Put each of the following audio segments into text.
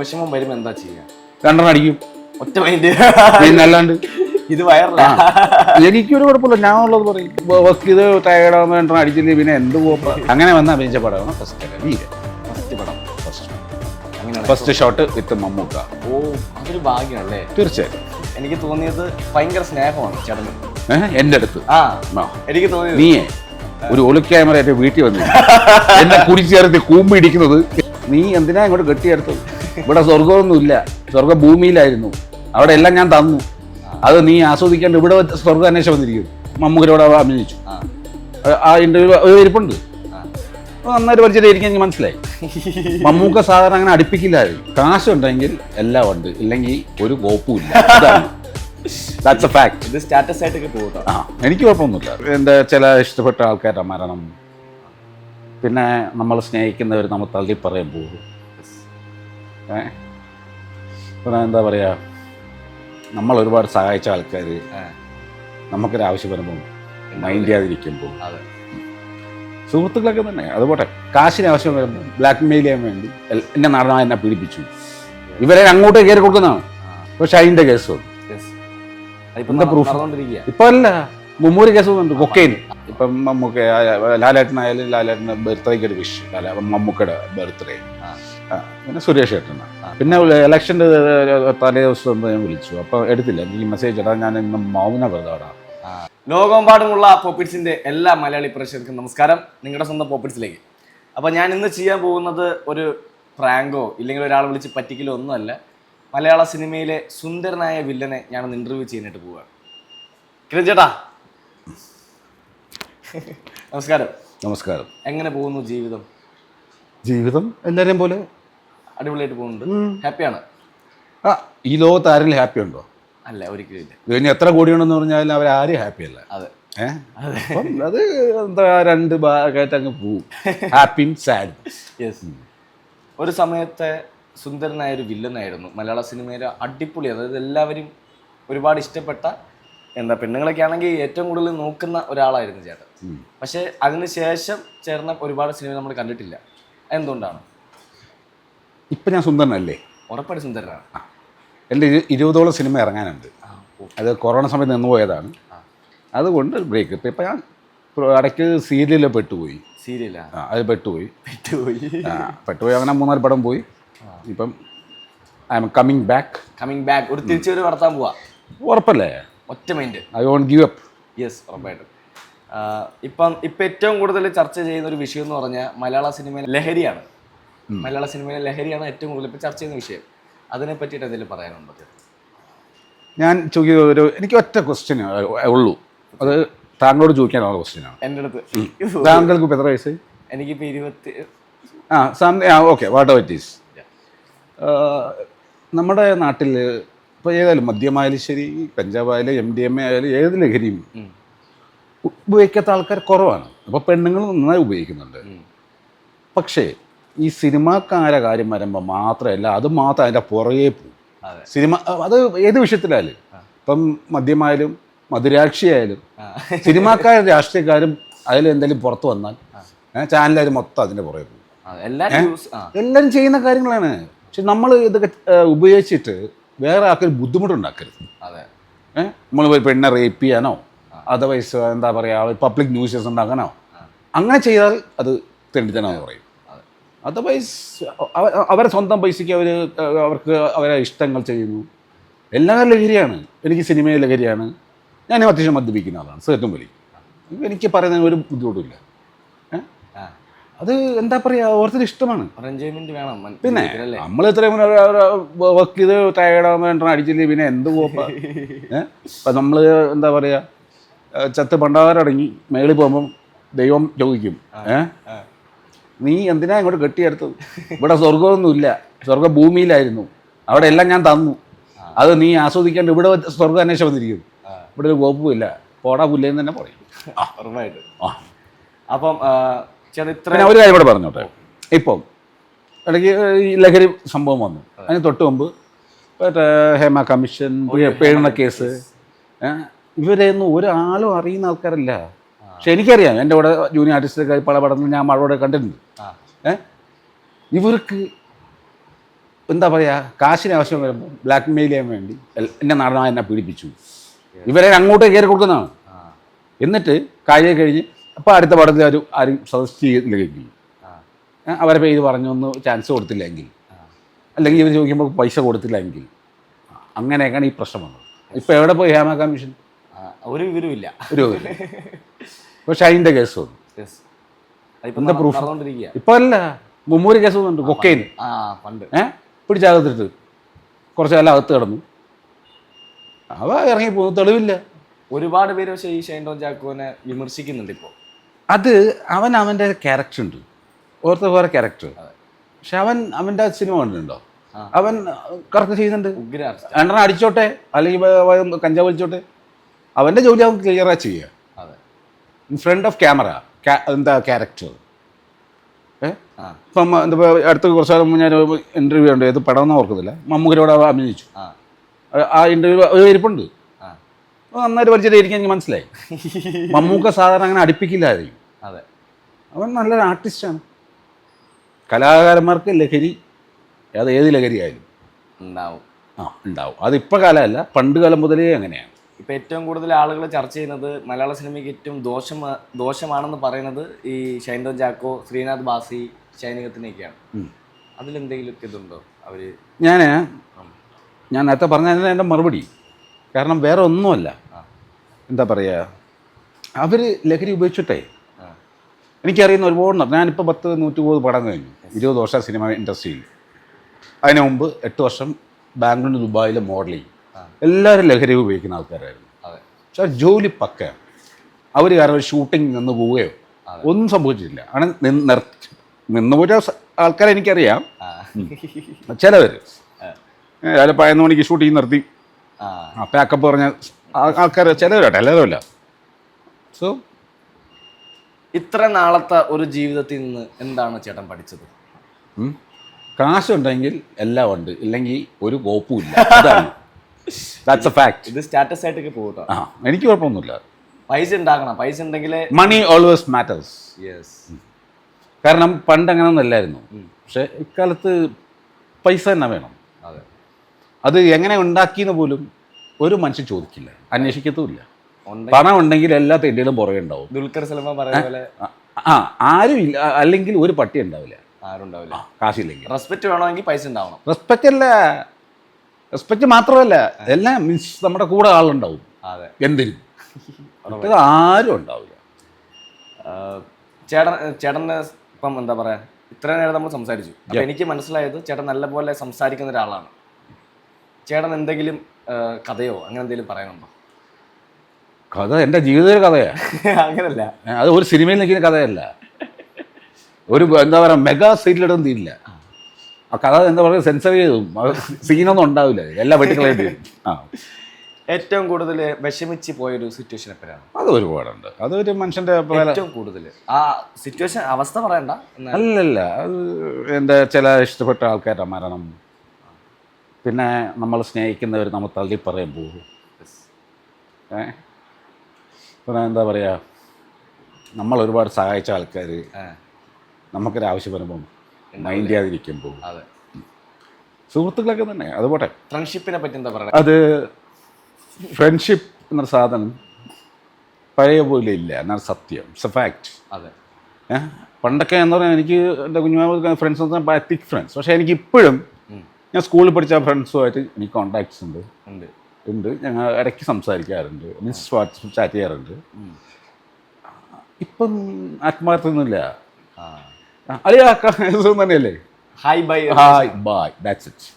വിഷമം വരുമ്പോ എന്താ ചെയ്യുക രണ്ടെണ്ണം അടിക്കും. ഒറ്റ മൈൻഡ് അല്ലാണ്ട്. ഇത് വയറല്ല എനിക്കൊരു കുഴപ്പമില്ല. ഞാൻ ഉള്ളത് പറയും വർക്ക് ഇത് ടയർഡാകുമ്പോൾ രണ്ടെണ്ണം അടിച്ചില്ലേ പിന്നെ എന്ത് പോകും അങ്ങനെ വന്ന അഭിനയിച്ച പടമാണ് ഫസ്റ്റ് വീര ഫസ്റ്റ് പടം. First first shot with Mammukka. ഓ അതൊരു ഭാഗ്യമാണല്ലേ? തീർച്ചയായും എനിക്ക് തോന്നിയത് ഭയങ്കര സ്നേഹമാണ് ചേട്ടന്. എന്റെ അടുത്ത്. ആ ആ. എനിക്ക് തോന്നിയത് നീയേ ഒരു ഒളി ക്യാമറ എന്റെ വീട്ടിൽ വന്നു എന്നെ കുടിച്ചേർത്ത് കൂമ്പ് ഇടിക്കുന്നത്. നീ എന്തിനാ ഇങ്ങോട്ട് കെട്ടിയെടുത്തത്? ഇവിടെ സ്വർഗമൊന്നുമില്ല സ്വർഗ ഭൂമിയിലായിരുന്നു അവിടെ എല്ലാം ഞാൻ തന്നു. അത് നീ ആസ്വദിക്കാണ്ട് ഇവിടെ സ്വർഗം അന്വേഷണം വന്നിരിക്കുന്നു മമ്മൂക്കരോട് അഭിനയിച്ചു ആ. ഇന്റർവ്യൂ ഇരിപ്പുണ്ട്. നന്നായിട്ട് പഠിച്ചിട്ടായിരിക്കും എനിക്ക് മനസ്സിലായി. മമ്മൂക്ക സാധാരണ അങ്ങനെ അടുപ്പിക്കില്ലായിരുന്നു. കാശുണ്ടെങ്കിൽ എല്ലാം ഉണ്ട്. ഇല്ലെങ്കിൽ ഒരു കോപ്പുമില്ല ദാറ്റ്സ് എ ഫാക്ട് ഇത് സ്റ്റാറ്റസ് ആയിട്ടൊക്കെ പോകട്ടോ ആ എനിക്ക് കുഴപ്പമൊന്നുമില്ല. എന്റെ ചില ഇഷ്ടപ്പെട്ട ആൾക്കാരുടെ മരണം. പിന്നെ നമ്മൾ സ്നേഹിക്കുന്നവർ നമ്മൾ തള്ളി പറയുമ്പോൾ ഏ പിന്നെ എന്താ പറയുക നമ്മൾ ഒരുപാട് സഹായിച്ച ആൾക്കാർ നമുക്കൊരു ആവശ്യം വരുമ്പോൾ മൈൻഡ് ചെയ്യാതിരിക്കുമ്പോൾ സുഹൃത്തുക്കളൊക്കെ തന്നെ. അതുപോട്ടെ കാശിന് ആവശ്യം വരുമ്പോൾ ബ്ലാക്ക് മെയിൽ ചെയ്യാൻ വേണ്ടി എന്നെ നടന്ന എന്നെ പീഡിപ്പിച്ചു. ഇവരെ അങ്ങോട്ട് കയറി കൊടുക്കുന്നതാണ്. പക്ഷെ ഷൈന്റെ കേസ് വന്നു. എന്താ? നടന്നുകൊണ്ടിരിക്കുക ഇപ്പൊ അല്ല. മുമ്മൂര് കേസ് വന്നിട്ടുണ്ട്. കൊക്കൈൻ ഇപ്പം മമ്മൂക്ക ലാലേട്ടനായാലും ലാലേട്ടന്റെ ബർത്ത്ഡേക്ക് ഒരു വിഷ് ലാല മമ്മൂക്കയുടെ ബർത്ത്ഡേ. പിന്നെ സുരേഷ് ഏട്ടനാണ് പിന്നെ ഇലക്ഷന്റെ തലേ ദിവസം ഒന്ന് ഞാൻ വിളിച്ചു. അപ്പോൾ എടുത്തില്ല എനിക്ക് മെസ്സേജ് ഇടാൻ ഞാൻ ഇന്ന് മൗന വ്രതമാണ് ലോകമെമ്പാടുമുള്ള പോപ്പിറ്റ്സിന്റെ എല്ലാ മലയാളി പ്രേക്ഷകർക്കും നമസ്കാരം. നിങ്ങളുടെ സ്വന്തം പോപ്പിറ്റ്സിലേക്ക്. അപ്പോൾ ഞാൻ ഇന്ന് ചെയ്യാൻ പോകുന്നത് ഒരു പ്രാങ്കോ ഇല്ലെങ്കിൽ ഒരാൾ വിളിച്ച് പറ്റിക്കലോ ഒന്നുമല്ല. മലയാള സിനിമയിലെ സുന്ദരനായ വില്ലനെ ഞാനൊന്ന് ഇന്റർവ്യൂ ചെയ്യാനായിട്ട് പോവുകയാണ് കിരൺ ചേട്ടാ. നമസ്കാരം. നമസ്കാരം. എങ്ങനെ പോകുന്നു ജീവിതം? ജീവിതം എല്ലാവരെയും പോലെ അടിപൊളിയായിട്ട് പോകുന്നുണ്ട്. ഹാപ്പിയാണ്. ആ ഈ ലോകത്ത് ആരെങ്കിലും ഹാപ്പി ഉണ്ടോ? അല്ല ഒരിക്കലും ഇല്ല. ഇനി എത്ര കോടിയുണ്ടെന്ന് പറഞ്ഞാൽ ആരും ഹാപ്പി അല്ല. അതെ. ഏഹ് അത്. എന്താ രണ്ട് ഭാഗമായിട്ട് അങ്ങ് പോവും. ഹാപ്പിയും സാഡും യെസ് ഒരു സമയത്തെ സുന്ദരനായ ഒരു വില്ലനായിരുന്നു മലയാള സിനിമയിലെ അടിപൊളി അതായത് എല്ലാവരും ഒരുപാട് ഇഷ്ടപ്പെട്ട എന്താ പെണ്ണുങ്ങളൊക്കെ ആണെങ്കിൽ ഏറ്റവും കൂടുതൽ നോക്കുന്ന ഒരാളായിരുന്നു ചേട്ടൻ. പക്ഷേ അതിനുശേഷം ചേർന്ന ഒരുപാട് സിനിമ നമ്മൾ കണ്ടിട്ടില്ല. എന്തുകൊണ്ടാണ്? ഇപ്പം ഞാൻ സുന്ദരനല്ലേ? ഉറപ്പായിട്ട് സുന്ദരനാണ് എന്റെ ഇരു- ഇരുപതോളം സിനിമ ഇറങ്ങാനുണ്ട്. അത് കൊറോണ സമയത്ത് നിന്ന് പോയതാണ്. അതുകൊണ്ട് ബ്രേക്ക് ഇപ്പം ഇപ്പം ഞാൻ ഇടയ്ക്ക് സീരിയലിൽ പെട്ടുപോയി. സീരിയലാ? ആ അത് പെട്ടുപോയി. പെട്ടുപോയി. ആ, പെട്ടുപോയി. അങ്ങനെ മൂന്നാൽ പടം പോയി. ഇപ്പം I am coming back. Coming back. ഒരു തിരിച്ചുവരവ് നടത്താൻ പോവാ. ഉറപ്പല്ലേ? ഒറ്റ mind I won't give up. Yes ഉറപ്പായിട്ടും. ഇപ്പം ഇപ്പം ഏറ്റവും കൂടുതൽ ചർച്ച ചെയ്യുന്ന ഒരു വിഷയം എന്ന് പറഞ്ഞാൽ മലയാള സിനിമയിൽ ലഹരിയാണ്. മലയാള സിനിമയിലെ ലഹരിയാണ് ഏറ്റവും കൂടുതൽ ഇപ്പം ചർച്ച ചെയ്യുന്ന വിഷയം. അതിനെ പറ്റിയിട്ട് എന്തെങ്കിലും പറയാനുണ്ടോ? ഞാൻ ചോദിക്കുന്ന ഒരു എനിക്ക് ഒറ്റ ക്വസ്റ്റ്യൻ ഉള്ളൂ. അത് താങ്കളോട് ചോദിക്കാനുള്ള ക്വസ്റ്റ്യനാണ് എന്റെ അടുത്ത്. താങ്കൾക്ക് ഇപ്പോൾ എത്ര വയസ്സ് എനിക്കിപ്പോൾ ഇരുപത്തി ആ സാം ആ ഓക്കെ വാട്ട് ഇറ്റ് ഈസ് നമ്മുടെ നാട്ടിൽ ഇപ്പോൾ ഏതായാലും മദ്യമായാലും ശരി കഞ്ചാവായാലും എം ഡി എം എ ആയാലും ഏത് ലഹരിയും. ഉപയോഗിക്കാത്ത ആൾക്കാർ കുറവാണ്. അപ്പോൾ പെണ്ണുങ്ങൾ നന്നായി ഉപയോഗിക്കുന്നുണ്ട്. പക്ഷേ ഈ സിനിമാക്കാരെ കാര്യം വരുമ്പോൾ മാത്രമല്ല അത് മാത്രം അതിന്റെ പുറകെ പോകും. സിനിമ അത് ഏത് വിഷയത്തിലായാലും. ഇപ്പം മദ്യമായാലും മധുരാക്ഷിയായാലും. സിനിമാക്കാരും രാഷ്ട്രീയക്കാരും അതിൽ എന്തെങ്കിലും പുറത്ത് വന്നാൽ ചാനലുകാർ മൊത്തം അതിന്റെ പുറകെ പോകും. എല്ലാവരും ചെയ്യുന്ന കാര്യങ്ങളാണ്. പക്ഷെ നമ്മൾ ഇതൊക്കെ ഉപയോഗിച്ചിട്ട് വേറെ ആൾക്കൊരു ബുദ്ധിമുട്ടുണ്ടാക്കരുത്. അതെ. ഏഹ് നമ്മൾ ഒരു പെണ്ണെ റേപ്പ് ചെയ്യാനോ അതർവൈസ് എന്താ പറയുക പബ്ലിക് ന്യൂസസ് ഉണ്ടാക്കാനോ അങ്ങനെ ചെയ്താൽ അത് തെണ്ടിത്തനാന്ന് പറയും. അതർവൈസ് അവരെ സ്വന്തം പൈസയ്ക്ക് അവർ അവർക്ക് അവരെ ഇഷ്ടങ്ങൾ ചെയ്യുന്നു. എല്ലാ ലഹരിയാണ്. എനിക്ക് സിനിമയിൽ ലഹരിയാണ്. ഞാൻ അത്യാവശ്യം മദ്യപിക്കുന്ന ആളാണ്. സേറ്റും വലി എനിക്ക് പറയുന്നതിന് ഒരു ബുദ്ധിമുട്ടില്ല അത് എന്താ പറയുക ഓരോരുത്തർ ഇഷ്ടമാണ്. എൻജോയ്മെന്റ് വേണം. പിന്നെ? നമ്മൾ ഇത്രയും വർക്ക് ചെയ്ത് ടയർഡാകുമ്പോൾ അടിച്ചില്ലേ പിന്നെ എന്ത് പോപ്പ ഏഹ് അപ്പം നമ്മൾ എന്താ പറയുക ചത്ത് പണ്ടാരടങ്ങി മേളിൽ പോകുമ്പം ദൈവം ചോദിക്കും ഏഹ്. നീ എന്തിനാ ഇങ്ങോട്ട് കെട്ടിയെടുത്തത്? ഇവിടെ സ്വർഗമൊന്നുമില്ല സ്വർഗ ഭൂമിയിലായിരുന്നു അവിടെ എല്ലാം ഞാൻ തന്നു. അത് നീ ആസ്വദിക്കേണ്ട ഇവിടെ സ്വർഗം അന്വേഷണം വന്നിരിക്കുന്നു ഇവിടെ ഒരു കുഴപ്പമില്ല പോടാ പുല്ലേന്ന് തന്നെ പറയും. ഉറപ്പായിട്ടും. അപ്പം പിന്നെ ഒരു കാര്യം ഇവിടെ പറഞ്ഞോട്ടെ. ഇപ്പം ഇടയ്ക്ക് ഈ ലഹരി സംഭവം വന്നു. അതിന് തൊട്ട് മുമ്പ് മറ്റേ ഹേമ കമ്മീഷൻ പീഡന കേസ്. ഇവരെയൊന്നും ഒരാളും അറിയുന്ന ആൾക്കാരല്ല. പക്ഷെ എനിക്കറിയാം എന്റെ കൂടെ ജൂനിയർ ആർട്ടിസ്റ്റൊക്കെ പല പടങ്ങൾ ഞാൻ മഴയോടെ കണ്ടിട്ടുണ്ട്. ഏ? ഇവർക്ക് എന്താ പറയുക കാശിന് ആവശ്യം വരുമ്പോൾ ബ്ലാക്ക് മെയിൽ ചെയ്യാൻ വേണ്ടി എന്റെ എന്നെ നടനാ എന്നെ പീഡിപ്പിച്ചു. ഇവരെ അങ്ങോട്ട് കയറി കൊടുക്കുന്നതാണ്. എന്നിട്ട് കാര്യം കഴിഞ്ഞ് അപ്പോൾ അടുത്ത പടത്തിൽ ഒരു ആരും സജസ്റ്റ് ചെയ്തില്ലെങ്കിൽ അവരെ പേര് പറഞ്ഞൊന്ന് ചാൻസ് കൊടുത്തില്ലെങ്കിൽ അല്ലെങ്കിൽ ഇവർ ചോദിക്കുമ്പോൾ പൈസ കൊടുത്തില്ലെങ്കിൽ അങ്ങനെയൊക്കെയാണ് ഈ പ്രശ്നം വന്നത്. ഇപ്പോൾ എവിടെ പോയി ഹേമ കമ്മീഷൻ ഒരു വിവരമില്ല ഒരു പക്ഷെ അതിന്റെ കേസ് വന്നു. എന്താ പ്രൂഫ് ഇപ്പൊ ഇപ്പോൾ അല്ല മുമ്മൂര് കേസ് വന്നിട്ടുണ്ട് കൊക്കൈൻ ആ പണ്ട്. പിടിച്ചകത്തിട്ട് കുറച്ച് കാലം അകത്ത് കിടന്നു. അവ ഇറങ്ങി പോകുന്നു തെളിവില്ല. ഒരുപാട് പേര് പക്ഷേ ഈ ഷൈൻ ടോം ചാക്കോനെ വിമർശിക്കുന്നുണ്ട് ഇപ്പോൾ അത് അവൻ അവന്റെ ക്യാരക്ടർ ഉണ്ട്. ഓർത്ത വേറെ ക്യാരക്ടർ പക്ഷെ അവൻ അവന്റെ സിനിമ കണ്ടിട്ടുണ്ടോ? അവൻ കറക്റ്റ് ചെയ്യുന്നുണ്ട്. രണ്ടെണ്ണം അടിച്ചോട്ടെ അല്ലെങ്കിൽ കഞ്ചാവ് വലിച്ചോട്ടെ. അവന്റെ ജോലി അവൻ ക്ലിയറാ ചെയ്യുക. ഇൻ ഫ്രണ്ട് ഓഫ് ക്യാമറ എന്താ ക്യാരക്ടർ ഇപ്പം എന്താ അടുത്ത കുറച്ച് കാലം മുമ്പ് ഞാൻ ഇന്റർവ്യൂ ഉണ്ട് ഏത് പടമെന്ന് ഓർക്കുന്നില്ല. മമ്മൂക്കരോട് അവ അഭിനയിച്ചു. ആ. ഇന്റർവ്യൂ ഇരിപ്പുണ്ട്. നന്നായിട്ട് പരിചയമായിരിക്കും എനിക്ക് മനസ്സിലായി. മമ്മൂക്ക സാധാരണ അങ്ങനെ അടുപ്പിക്കില്ലായിരിക്കും അതെ. അവൻ നല്ലൊരു ആർട്ടിസ്റ്റാണ് കലാകാരന്മാർക്ക് ലഹരി അത് ഏത് ലഹരി ആയാലും ഉണ്ടാവും. ആ ഉണ്ടാവും. അതിപ്പോൾ കാലമല്ല. പണ്ട് കാലം മുതലേ അങ്ങനെയാണ്. ഇപ്പൊ ഏറ്റവും കൂടുതൽ ആളുകൾ ചർച്ച ചെയ്യുന്നത് മലയാള സിനിമയ്ക്ക് ഏറ്റവും ദോഷം ദോഷമാണെന്ന് പറയുന്നത് ഈ ഷൈൻ ജാക്കോ ചാക്കോ ശ്രീനാഥ് ബാസി ഷൈനികത്തിനെയൊക്കെയാണ് ഉം. അതിലെന്തെങ്കിലും ഇതുണ്ടോ അവർ ഞാൻ ഞാൻ നേരത്തെ പറഞ്ഞതിന് എന്റെ മറുപടി. കാരണം വേറെ ഒന്നുമല്ല. എന്താ പറയുക അവർ ലഹരി ഉപയോഗിച്ചിട്ടേ. എനിക്കറിയുന്ന ഒരുപാട് ഞാനിപ്പോൾ പത്ത് നൂറ്റി മുപ്പത് പടം കഴിഞ്ഞു. ഇരുപത് വർഷം സിനിമ ഇൻഡസ്ട്രിയിൽ. അതിനു മുമ്പ് എട്ട് വർഷം ബാംഗ്ലൂർ ദുബായിലെ മോഡലിംഗ്. എല്ലാവരും ലഹരി ഉപയോഗിക്കുന്ന ആൾക്കാരായിരുന്നു. പക്ഷെ ജോലി പക്കയാണ്. അവർ കാരണം ഷൂട്ടിംഗ് നിന്ന് പോവുകയോ ഒന്നും സംഭവിച്ചിട്ടില്ല. ആണ് നിന്ന് നിർത്തി. നിന്ന് പോയ ആൾക്കാരെ എനിക്കറിയാം. ചിലവർ. രാവിലെ പതിനൊന്ന് മണിക്ക് ഷൂട്ടിംഗ് നിർത്തി. ആ. പാക്കപ്പ് പറഞ്ഞ ആൾക്കാർ ചിലവരാട്ടെ? എല്ലാവരും അല്ല സോ ഇത്ര നാളത്തെ ഒരു ജീവിതത്തിൽ നിന്ന് എന്താണ് ചേട്ടൻ പഠിച്ചത്? കാശുണ്ടെങ്കിൽ എല്ലാം ഉണ്ട്. ഇല്ലെങ്കിൽ ഒരു കോപ്പുമില്ല അതാണ്. ദാറ്റ്സ് എ ഫാക്ട് ഇത് സ്റ്റാറ്റസ് ആയിട്ടൊക്കെ പോകട്ടോ ആ എനിക്ക് കുഴപ്പമൊന്നുമില്ല. പൈസ ഉണ്ടാക്കണം. പൈസ ഉണ്ടെങ്കിലേ മണി ഓൾവേസ് മാറ്റേഴ്സ് യെസ് കാരണം പണ്ട് അങ്ങനെ ഒന്നല്ലായിരുന്നു പക്ഷെ ഇക്കാലത്ത് പൈസ തന്നെ വേണം. അതെ. അത് എങ്ങനെ ഉണ്ടാക്കിയെന്ന് പോലും ഒരു മനുഷ്യൻ ചോദിക്കില്ല. അന്വേഷിക്കത്തുമില്ല. പണം ഉണ്ടെങ്കിൽ എല്ലാ തെണ്ടികളും പുറകെ ഉണ്ടാവും. ദുൽഖർ സൽമാൻ പറയുന്ന പോലെ ആ- ആ ആരും ഇല്ല അല്ലെങ്കിൽ ഒരു പട്ടി ഉണ്ടാവില്ല. ആരും ഉണ്ടാവില്ല. കാശില്ലെങ്കിൽ. റെസ്പെക്ട് വേണമെങ്കിൽ പൈസ ഉണ്ടാവണം. റെസ്പെക്റ്റ് അല്ല. റെസ്പെക്റ്റ് മാത്രമല്ല എല്ലാം മീൻസ് നമ്മുടെ കൂടെ ആളുണ്ടാവും. അതെ. എന്തിനും. മറ്റേത് ആരും ഉണ്ടാവില്ല. ചേട്ടൻ ചേട്ടന് ഇപ്പം എന്താ പറയാ ഇത്ര നേരം നമ്മൾ സംസാരിച്ചു. അപ്പൊ എനിക്ക് മനസ്സിലായത് ചേട്ടൻ നല്ലപോലെ സംസാരിക്കുന്ന ഒരാളാണ്. ചേട്ടൻ എന്തെങ്കിലും കഥയോ അങ്ങനെ എന്തെങ്കിലും പറയാനുണ്ടോ? കഥ എന്റെ ജീവിത കഥയാ. അങ്ങനല്ല. അത് ഒരു സിനിമയിൽ നിൽക്കുന്ന കഥയല്ല. ഒരു എന്താ പറയുക മെഗാ സീരിയലിടം തീരില്ല ആ കഥ എന്താ പറയുക സെൻസർ ചെയ്തും. സീനൊന്നും ഉണ്ടാവില്ല. എല്ലാ വെട്ടിക്കളേണ്ടി ആ. ഏറ്റവും കൂടുതൽ വിഷമിച്ച് പോയൊരു സിറ്റുവേഷൻ എപ്പോഴാണ്? അത് ഒരുപാടുണ്ട്. അത് ഒരു മനുഷ്യന്റെ ഏറ്റവും കൂടുതൽ. ആ സിറ്റുവേഷൻ അവസ്ഥ പറയണ്ട. അല്ലല്ല. അത് എന്റെ ചില ഇഷ്ടപ്പെട്ട ആൾക്കാരുടെ മരണം. പിന്നെ നമ്മൾ സ്നേഹിക്കുന്നവർ നമ്മൾ തള്ളി പറയുമ്പോൾ ഏ? പിന്നെ എന്താ പറയുക നമ്മൾ ഒരുപാട് സഹായിച്ച ആൾക്കാർ നമുക്കൊരു ആവശ്യം വരുമ്പം മൈൻഡ് ചെയ്യാതിരിക്കുമ്പോൾ. അതെ. സുഹൃത്തുക്കളൊക്കെ തന്നെ. അത് പോട്ടെ. ഫ്രണ്ട്ഷിപ്പിനെ പറ്റി എന്താ പറയുക അത് ഫ്രണ്ട്ഷിപ്പ് എന്നൊരു സാധനം പഴയ പോലെ ഇല്ല. എന്നാണ് സത്യം. ഇറ്റ്സ് എ ഫാക്ട് അതെ. പണ്ടൊക്കെ എന്ന് പറഞ്ഞാൽ എനിക്ക് എന്റെ കുഞ്ഞുമാവ് ഫ്രണ്ട്സ് എന്ന് പറഞ്ഞാൽ തിക് ഫ്രണ്ട്സ് പക്ഷേ എനിക്ക് ഇപ്പോഴും ഞാൻ സ്കൂളിൽ പഠിച്ച ഫ്രണ്ട്സുമായിട്ട് എനിക്ക് കോണ്ടാക്ട്സ് ഉണ്ട്. ഉണ്ട്. ഉണ്ട്. ഞങ്ങൾ ഇടയ്ക്ക് സംസാരിക്കാറുണ്ട്. മീൻസ് വാട്സപ്പ് ചാറ്റ് ചെയ്യാറുണ്ട്. ഇപ്പം ആത്മാർത്ഥമൊന്നുമില്ല. അളിയാ തന്നെയല്ലേ? Hi bye hi bye that's it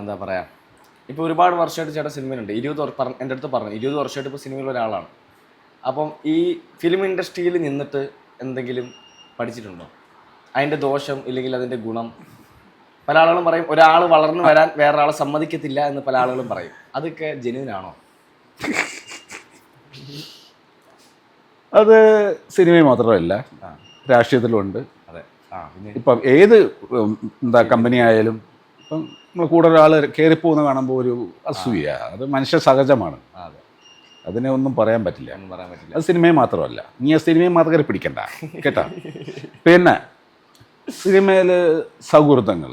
എന്താ പറയാ? ഇപ്പോൾ ഒരുപാട് വർഷമായിട്ട് ചേട്ടൻ സിനിമയിലുണ്ട്. ഇരുപത് എന്റെ അടുത്ത് പറഞ്ഞു. ഇരുപത് വർഷമായിട്ട് ഇപ്പോൾ സിനിമയിൽ ഒരാളാണ്. അപ്പം ഈ ഫിലിം ഇൻഡസ്ട്രിയിൽ നിന്നിട്ട് എന്തെങ്കിലും പഠിച്ചിട്ടുണ്ടോ? അതിന്റെ ദോഷം ഇല്ലെങ്കിൽ അതിന്റെ ഗുണം. പല ആളുകളും പറയും ഒരാൾ വളർന്നു വരാൻ വേറൊരാളെ സമ്മതിക്കത്തില്ല എന്ന് പല ആളുകളും പറയും. അതൊക്കെ ജെനുവിനാണോ ആണോ? അത് സിനിമയിൽ മാത്രമല്ല. രാഷ്ട്രീയത്തിലുമുണ്ട് ഇപ്പം ഏത് എന്താ കമ്പനി ആയാലും ഇപ്പം നമ്മൾ കൂടെ ഒരാൾ കയറിപ്പോകുന്ന കാണുമ്പോൾ ഒരു അസൂയ. അത് മനുഷ്യ സഹജമാണ്. അതെ. അതിനെ ഒന്നും പറയാൻ പറ്റില്ല. അത് സിനിമയെ മാത്രമല്ല. നീ ആ സിനിമയെ മാത്രം കയറി പിടിക്കണ്ട. കേട്ടാ? പിന്നെ സിനിമയിൽ സൗഹൃദങ്ങൾ.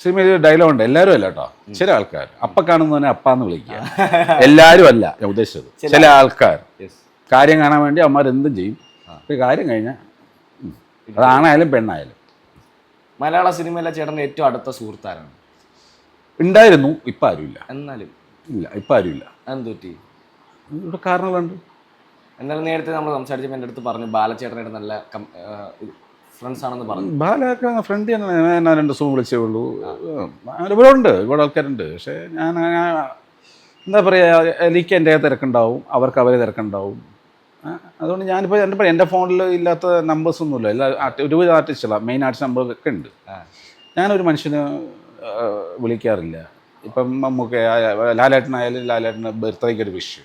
സിനിമയിൽ ഡയലോഗ് ഉണ്ട്. എല്ലാവരും അല്ല കേട്ടോ? ചില ആൾക്കാർ അപ്പ കാണുന്നവനെ അപ്പാന്ന് വിളിക്കുക. എല്ലാവരും അല്ല ഞാൻ ഉദ്ദേശിച്ചത്. ചില ആൾക്കാർ കാര്യം കാണാൻ വേണ്ടി അമ്മമാർ എന്തും ചെയ്യും. ഒരു കാര്യം കഴിഞ്ഞാൽ അതാണായാലും പെണ്ണായാലും. മലയാള സിനിമയിലെ ചേട്ടന്റെ ഏറ്റവും അടുത്ത സുഹൃത്താരാണ്? ഉണ്ടായിരുന്നു ഇപ്പം ആരുമില്ല. എന്നാലും. ഇല്ല ഇപ്പം ആരുമില്ല. എന്തുപറ്റി ഇവിടെ കാരണങ്ങളുണ്ട്. എന്നാലും നേരത്തെ നമ്മൾ സംസാരിച്ചപ്പോൾ എന്റെ അടുത്ത് പറഞ്ഞു ബാലചേട്ടനായിട്ട് നല്ല ഫ്രണ്ട്സ് ആണെന്ന് പറഞ്ഞു. ബാലൊക്കെ ഫ്രണ്ട് തന്നെ ഞാൻ രണ്ട് ദിവസവും വിളിച്ചേ ഉള്ളൂ. ഇവിടെ ഉണ്ട് ഇവിടെ ആൾക്കാരുണ്ട്. പക്ഷേ ഞാൻ എന്താ പറയുക എനിക്ക് എന്റെ തിരക്കുണ്ടാവും അവർക്ക് അവരെ തിരക്കുണ്ടാവും. അതുകൊണ്ട് ഞാനിപ്പോൾ എന്റെ പറയും എന്റെ ഫോണിൽ ഇല്ലാത്ത നമ്പേഴ്സ് ഒന്നുമില്ല. എല്ലാ ഒരുപാട് ആർട്ടിസ്റ്റുകളാണ് മെയിൻ ആർട്ടിസ്റ്റ് നമ്പറൊക്കെ ഉണ്ട്. ഞാനൊരു മനുഷ്യന് വിളിക്കാറില്ല. ഇപ്പം നമുക്ക് ലാലേട്ടനായാലും ലാലേട്ടന് ബർത്ത്ഡേക്ക് ഒരു വിഷ്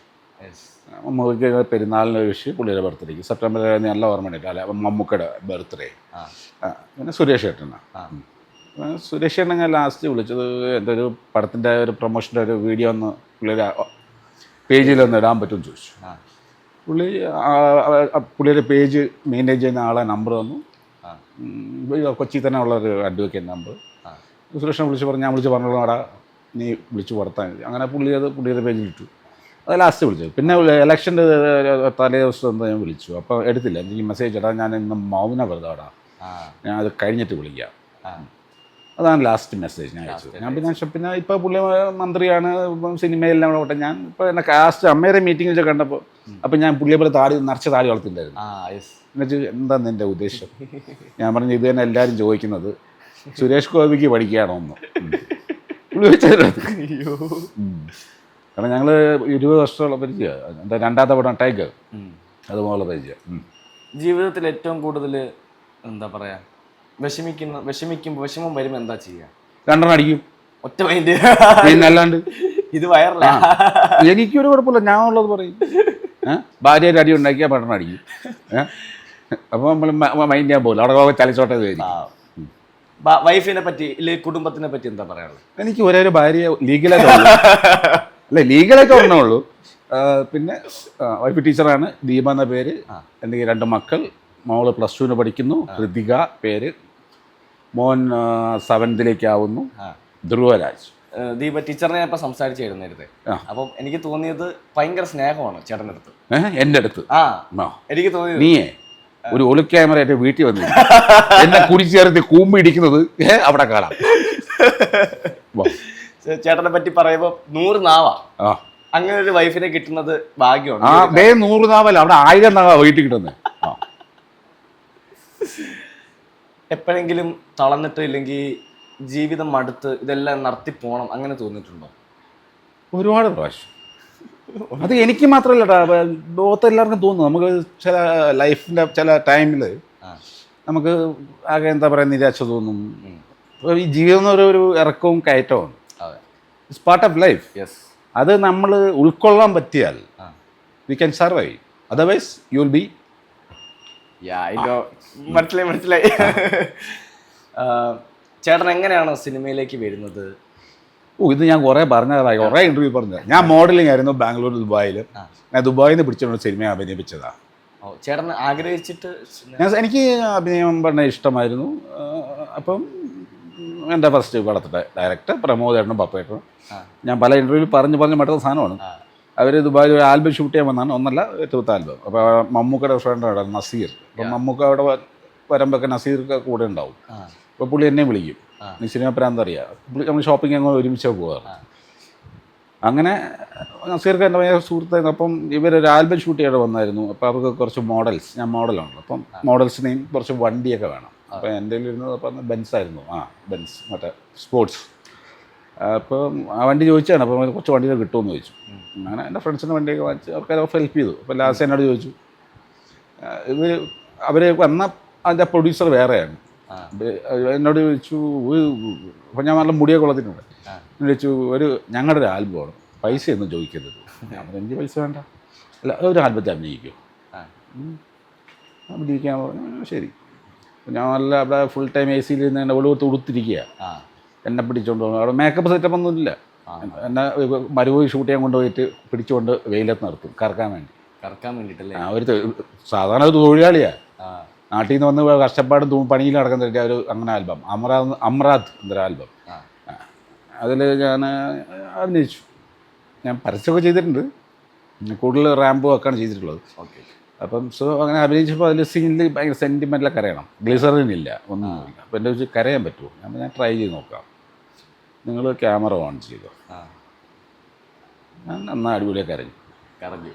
മമ്മൂക്ക് പെരുന്നാളിന് ഒരു വിഷ് പുള്ളിയുടെ ബർത്ത്ഡേക്ക് സെപ്റ്റംബർ നല്ല ഓർമ്മയുണ്ട്. അല്ല മമ്മൂക്കയുടെ ബർത്ത്ഡേ പിന്നെ സുരേഷ് ഏട്ടനാണ് സുരേഷ് ഏട്ടൻ ഞാൻ ലാസ്റ്റ് വിളിച്ചത് എന്റെ ഒരു പടത്തിന്റെ ഒരു പ്രൊമോഷന്റെ ഒരു വീഡിയോ ഒന്ന് പുള്ളിയുടെ പേജിലൊന്ന് ഇടാൻ പറ്റുമെന്ന് ചോദിച്ചു. ആ. പുള്ളി പുള്ളിയുടെ പേജ് മെയിന്റെയിൻ ചെയ്യുന്ന ആളെ നമ്പർ തന്നു. കൊച്ചി തന്നെ ഉള്ള ഒരു അഡ്വക്കേറ്റ് നമ്പർ സുരേഷിനെ വിളിച്ച് പറഞ്ഞു ഞാൻ വിളിച്ച് പറഞ്ഞോളൂ അവിടെ നീ വിളിച്ച് പുറത്താൽ മതി. അങ്ങനെ പുള്ളി അത് പുള്ളിയുടെ പേജിൽ ഇട്ടു. അത് ലാസ്റ്റ് വിളിച്ചത്. പിന്നെ ഇലക്ഷന്റെ തലേ ദിവസം എന്താ ഞാൻ വിളിച്ചു. അപ്പോൾ എടുത്തില്ല. എനിക്ക് മെസ്സേജ് ഇടാ ഞാൻ ഇന്ന് മൗന വെറുതെ ഇടാം ഞാൻ അത് കഴിഞ്ഞിട്ട് വിളിക്കാം. അതാണ് ലാസ്റ്റ് മെസ്സേജ് ഞാൻ അയച്ചു ഞാൻ പിന്നെ പിന്നെ ഇപ്പോൾ പുള്ളി മന്ത്രിയാണ് ഇപ്പം സിനിമയെല്ലാം കൂടെ ഓട്ടെ ഞാൻ ഇപ്പോൾ എന്നെ കാസ്റ്റ് അമ്മേരെ മീറ്റിംഗ് വെച്ച് കണ്ടപ്പോൾ അപ്പം ഞാൻ പുള്ളിയെ പോലെ താടി നിറച്ച താടി വളർത്തിണ്ടായിരുന്നു എന്നുവെച്ച് എന്താ നിന്റെ ഉദ്ദേശം? ഞാൻ പറഞ്ഞു ഇത് തന്നെ എല്ലാവരും ചോദിക്കുന്നത് സുരേഷ് ഗോപിക്ക് പഠിക്കുകയാണോ ഒന്ന്. പുള്ളി വെച്ചത് കാരണം ഞങ്ങൾ ഇരുപത് വർഷമുള്ള പരിചയം എന്താ രണ്ടാമത്തെ പടം ടൈഗർ. അതുപോലെ പരിചയം. ജീവിതത്തിൽ ഏറ്റവും കൂടുതൽ എന്താ പറയാ വിഷമിക്കുന്ന വിഷമിക്കുമ്പോൾ വിഷമം വരുമ്പോൾ എന്താ ചെയ്യാ? രണ്ടെണ്ണം അടിക്കും. ഒറ്റ മൈൻഡ് പിന്നെ അല്ലാണ്ട് ഇത് വയറല്ല. എനിക്കൊരു കുഴപ്പമില്ല. ഞാൻ ഉള്ളത് പറയും. ഭാര്യ ഭാര്യയുടെ അടി ഉണ്ടാക്കിയാൽ പെട്ടെന്ന് അടിക്കും. അപ്പൊ അപ്പോൾ നമ്മൾ മൈൻഡ് ചെയ്യാൻ പോകില്ല അവിടെ ചലിച്ചോട്ടെ കയറി വൈഫിനെ പറ്റി ഇല്ലെങ്കിൽ കുടുംബത്തിനെ പറ്റി എന്താ പറയാനുള്ളത്? എനിക്ക് ഒരേ ഒരു ഭാര്യ ലീഗലായിട്ട് അല്ല ലീഗലായിട്ട് ഉള്ളൂ. പിന്നെ വൈഫ് ടീച്ചറാണ് ദീപ എന്ന പേര്. എനിക്ക് രണ്ട് മക്കൾ. മോൾ പ്ലസ് ടുവിന് പഠിക്കുന്നു. ഋതിക പേര്. മോൻ സെവൻത്തിലേക്ക് ആവുന്നു ആ. ധ്രുവരാജ്. ദീപ ടീച്ചറിനെ ഞാൻ സംസാരിച്ചായിരുന്നു നേരത്തെ ആ. അപ്പം എനിക്ക് തോന്നിയത് ഭയങ്കര സ്നേഹമാണ് ചേട്ടന്റെ അടുത്ത്. എന്റെ എന്റെ അടുത്ത്? ആ. എനിക്ക് തോന്നിയത് നീയേ ഒരു ഒളി ക്യാമറ ആയിട്ട് വീട്ടിൽ വന്നു എന്നെ കുടിച്ചേർത്തി കൂമ്പി ഇടിക്കുന്നത് അവിടെ കാണാം. ചേട്ടനെ പറ്റി പറയുമ്പോൾ നൂറ് നാവാ. അങ്ങനെ ഒരു വൈഫിനെ കിട്ടുന്നത് ഭാഗ്യമാണ്. ആ നൂറ് നാവല്ല അവിടെ ആയിരം നാവ വീട്ടിൽ കിട്ടുന്നത് ആ എപ്പോഴെങ്കിലും തളർന്നിട്ട് ഇല്ലെങ്കിൽ ജീവിതം മടുത്ത് ഇതെല്ലാം നടത്തി പോകണം അങ്ങനെ തോന്നിയിട്ടുണ്ടോ? ഒരുപാട് പ്രാവശ്യം. അത് എനിക്ക് മാത്രമല്ല ലോകത്ത് എല്ലാവർക്കും തോന്നുന്നു. നമുക്ക് ചില ലൈഫിന്റെ ചില ടൈമിൽ നമുക്ക് ആകെ എന്താ പറയുക നിരാശ തോന്നും. ഈ ജീവിതം എന്ന് പറയുന്ന ഒരു ഇറക്കവും കയറ്റവും. It's part of life yes അത് നമ്മൾ ഉൾക്കൊള്ളാൻ പറ്റിയാൽ we can survive otherwise you will be യാ ഇതോ മനസ്സിലായി മനസ്സിലായി. ചേട്ടൻ എങ്ങനെയാണ് സിനിമയിലേക്ക് വരുന്നത്? ഓ ഇത് ഞാൻ കുറേ പറഞ്ഞതായി കുറേ ഇന്റർവ്യൂ പറഞ്ഞത്. ഞാൻ മോഡലിംഗ് ആയിരുന്നു ബാംഗ്ലൂർ ദുബായിൽ ഞാൻ ദുബായിൽ നിന്ന് പിടിച്ചുകൊണ്ട് സിനിമ അഭിനയിപ്പിച്ചതാണ് ചേട്ടൻ ആഗ്രഹിച്ചിട്ട് ഞാൻ എനിക്ക് അഭിനയം പറഞ്ഞ ഇഷ്ടമായിരുന്നു. അപ്പം എന്റെ ഫസ്റ്റ് പടത്തിന്റെ ഡയറക്ടർ പ്രമോദേട്ടനും പപ്പേട്ടനും. ആ. ഞാൻ പല ഇന്റർവ്യൂവിൽ പറഞ്ഞു പറഞ്ഞ് മറ്റൊരു സാധനമാണ്. അവർ ദുബായിൽ ഒരു ആൽബം ഷൂട്ട് ചെയ്യാൻ വന്നാണ്. ഒന്നല്ല ഏറ്റവും ആൽബം. അപ്പോൾ മമ്മൂക്കയുടെ ഫ്രണ്ടാണ് നസീർ. അപ്പം മമ്മൂക്ക അവിടെ വരുമ്പോഴൊക്കെ നസീർക്ക് കൂടെ ഉണ്ടാവും. അപ്പോൾ പുള്ളി എന്നെ വിളിക്കും. നീ സിനിമ പ്രാന്ത് അറിയാം പുള്ളി നമ്മൾ ഷോപ്പിംഗ് അങ്ങ് ഒരുമിച്ച് പോകാറ്. അങ്ങനെ നസീർക്ക് എന്റെ ഭയങ്കര സുഹൃത്തായിരുന്നു. അപ്പം ഇവരൊരു ആൽബം ഷൂട്ട് ചെയ്യാൻ വന്നായിരുന്നു. അപ്പോൾ അവർക്ക് കുറച്ച് മോഡൽസ് ഞാൻ മോഡലാണ് അപ്പം മോഡൽസിനെയും കുറച്ച് വണ്ടിയൊക്കെ വേണം. അപ്പോൾ എന്റെ ഇരുന്നത് അപ്പം ബെൻസ് ആയിരുന്നു. ആ ബെൻസ് മറ്റേ സ്പോർട്സ് അപ്പം ആ വണ്ടി ചോദിച്ചാണ് അപ്പോൾ കുറച്ച് വണ്ടികൾ കിട്ടുമെന്ന് ചോദിച്ചു. അങ്ങനെ എന്റെ ഫ്രണ്ട്സിന്റെ വണ്ടിയൊക്കെ വാങ്ങിച്ച് അവർക്ക് അവർക്ക് ഹെൽപ്പ് ചെയ്തു. അപ്പോൾ ലാസ്റ്റ് എന്നോട് ചോദിച്ചു ഇത് അവർ വന്ന അതിന്റെ പ്രൊഡ്യൂസർ വേറെയാണ്. എന്നോട് ചോദിച്ചു അപ്പം ഞാൻ നല്ല മുടിയൊക്കെ കൊള്ളത്തിട്ടുണ്ട് എന്നോട് ചോദിച്ചു ഒരു ഞങ്ങളുടെ ഒരു ആൽബമാണ് പൈസ ഒന്നും ചോദിക്കരുത്. എനിക്ക് പൈസ വേണ്ട. അല്ല ഒരു ആൽബത്തെ അഭിനയിക്കും. അഭിനയിക്കാൻ പറഞ്ഞു "ആ, ശരി. അപ്പോൾ ഞാൻ നല്ല അവിടെ ഫുൾ ടൈം എ സിയിൽ നിന്ന് എന്റെ ഒളിവ് തുടുത്തിരിക്കുക ആ. എന്നെ പിടിച്ചുകൊണ്ട് പോകുന്നു അവിടെ മേക്കപ്പ് സെറ്റപ്പ് ഒന്നും ഇല്ല. എന്നെ മരുഭൂമി ഷൂട്ട് ചെയ്യാൻ കൊണ്ടുപോയിട്ട് പിടിച്ചുകൊണ്ട് വെയിലത്ത് നിർത്തും കറക്കാൻ വേണ്ടി. കറക്കാൻ വേണ്ടിട്ടല്ലേ? ആ ഒരു സാധാരണ ഒരു തൊഴിലാളിയാണ് നാട്ടിൽ നിന്ന് വന്ന് കഷ്ടപ്പാടും തൂ പണിയിൽ നടക്കുന്ന ഒരു അങ്ങനെ ആൽബം അമ്രാ അമ്രാദ് എന്നൊരു ആൽബം അതിൽ ഞാൻ അഭിനയിച്ചു. ഞാൻ പരസ്യമൊക്കെ ചെയ്തിട്ടുണ്ട്. കൂടുതൽ റാമ്പും ഒക്കെയാണ് ചെയ്തിട്ടുള്ളത്. ഓക്കെ അപ്പം സോ അങ്ങനെ അഭിനയിച്ചപ്പോൾ അതിൽ സീനിൽ ഭയങ്കര സെന്റിമെന്റിലൊക്കെ കരയണം. ഗ്ലിസറിൻ ഇല്ല ഒന്നുമില്ല അപ്പോൾ എന്റെ വെച്ച് കരയാൻ പറ്റുമോ? ഞാൻ ട്രൈ ചെയ്ത് നോക്കാം. നിങ്ങൾ ക്യാമറ ഓൺ ചെയ്തു. ഞാൻ നന്നാ അടിപൊളിയൊക്കെ കരഞ്ഞു. കരഞ്ഞു.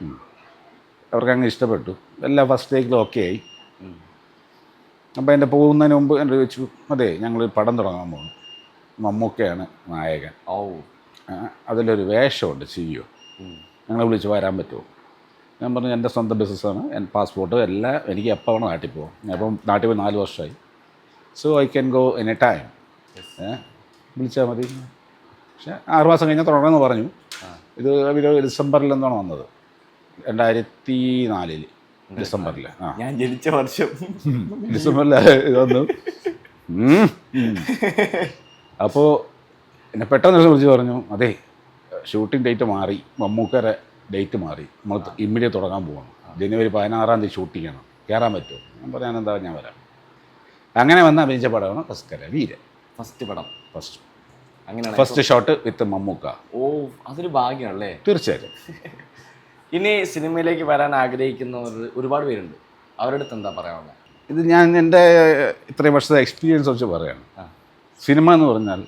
അവർക്ക് അങ്ങ് ഇഷ്ടപ്പെട്ടു. എല്ലാം ഫസ്റ്റ് ടേക്കിലും ഓക്കെ ആയി. അപ്പോൾ എന്റെ പോകുന്നതിന് മുമ്പ് എന്റെ ചോദിച്ചു അതെ ഞങ്ങൾ പടം തുടങ്ങാൻ പോകുന്നു. മമ്മൂക്കയാണ് നായകൻ. ഓ അതിലൊരു വേഷമുണ്ട് ചെയ്യോ ഞങ്ങളെ വിളിച്ച് വരാൻ പറ്റുമോ? ഞാൻ പറഞ്ഞു എന്റെ സ്വന്തം ബിസിനസ്സാണ് എന്റെ പാസ്പോർട്ട് എല്ലാം എനിക്ക് എപ്പോൾ വേണം നാട്ടിൽ പോകും ഞാൻ ഇപ്പം നാട്ടിൽ പോയി നാല് വർഷമായി so I can go any time വിളിച്ചാൽ മതി. പക്ഷേ ആറ് മാസം കഴിഞ്ഞാൽ തുടങ്ങണമെന്ന് പറഞ്ഞു. ഇത് ഡിസംബറിൽ എന്താണ് വന്നത്. രണ്ടായിരത്തി നാലിൽ ഡിസംബറിൽ ആ. ഞാൻ ജനിച്ച വർഷം. ഡിസംബറിൽ ഇത് വന്നു. അപ്പോൾ എന്നെ പെട്ടെന്ന് വിളിച്ച് പറഞ്ഞു അതെ ഷൂട്ടിംഗ് ഡേറ്റ് മാറി മമ്മൂക്കരെ ഡേറ്റ് മാറി. നമ്മൾ ഇമ്മീഡിയറ്റ് തുടങ്ങാൻ പോകണം ജനുവരി പതിനാറാം തീയതി ഷൂട്ടിംഗ് ആണ്. കയറാൻ പറ്റുമോ? ഞാൻ പറയാൻ എന്താ ഞാൻ വരാം. അങ്ങനെ വന്ന് അഭിനയിച്ച പടമാണ് കസ്കര വീരൻ. ഫസ്റ്റ് പടം. ഫസ്റ്റ്. അങ്ങനെയാണ് ഫസ്റ്റ് ഷോട്ട് വിത്ത് മമ്മൂക്ക. ഓ അതൊരു ഭാഗ്യമാണല്ലേ? തീർച്ചയായിട്ടും. ഇനി സിനിമയിലേക്ക് വരാൻ ആഗ്രഹിക്കുന്നവർ ഒരുപാട് പേരുണ്ട്. അവരുടെ അടുത്ത് എന്താ പറയാനുള്ളത്? ഇത് ഞാൻ എന്റെ ഇത്രയും വർഷത്തെ എക്സ്പീരിയൻസ് വെച്ച് പറയാണ്. സിനിമ എന്ന് പറഞ്ഞാൽ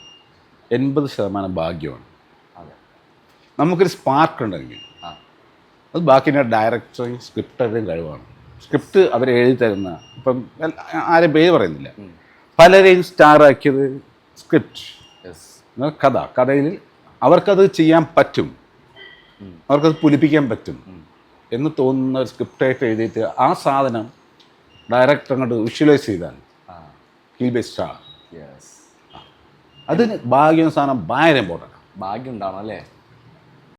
എൺപത് ശതമാനം ഭാഗ്യമാണ്. നമുക്കൊരു സ്പാർക്ക് ഉണ്ടെങ്കിൽ അത് ബാക്കി ഡയറക്ടറും സ്ക്രിപ്റ്ററുടെയും കഴിവാണ്. സ്ക്രിപ്റ്റ് അവർ എഴുതി തരുന്ന ഇപ്പം ആരും പേര് പറയുന്നില്ല. പലരെയും സ്റ്റാറാക്കിയത് സ്ക്രിപ്റ്റ്. കഥ. കഥയിൽ അവർക്കത് ചെയ്യാൻ പറ്റും. അവർക്കത് പുലിപ്പിക്കാൻ പറ്റും. എന്ന് തോന്നുന്ന ഒരു സ്ക്രിപ്റ്റായിട്ട് എഴുതിയിട്ട് ആ സാധനം ഡയറക്ടർ അങ്ങോട്ട് വിഷ്വലൈസ് ചെയ്താൽ ബി സ്റ്റാർ അതിന് ഭാഗ്യം സാധനം ഭയങ്കര ഇമ്പോർട്ടന്റ് ഭാഗ്യം ഉണ്ടാവണം അല്ലേ?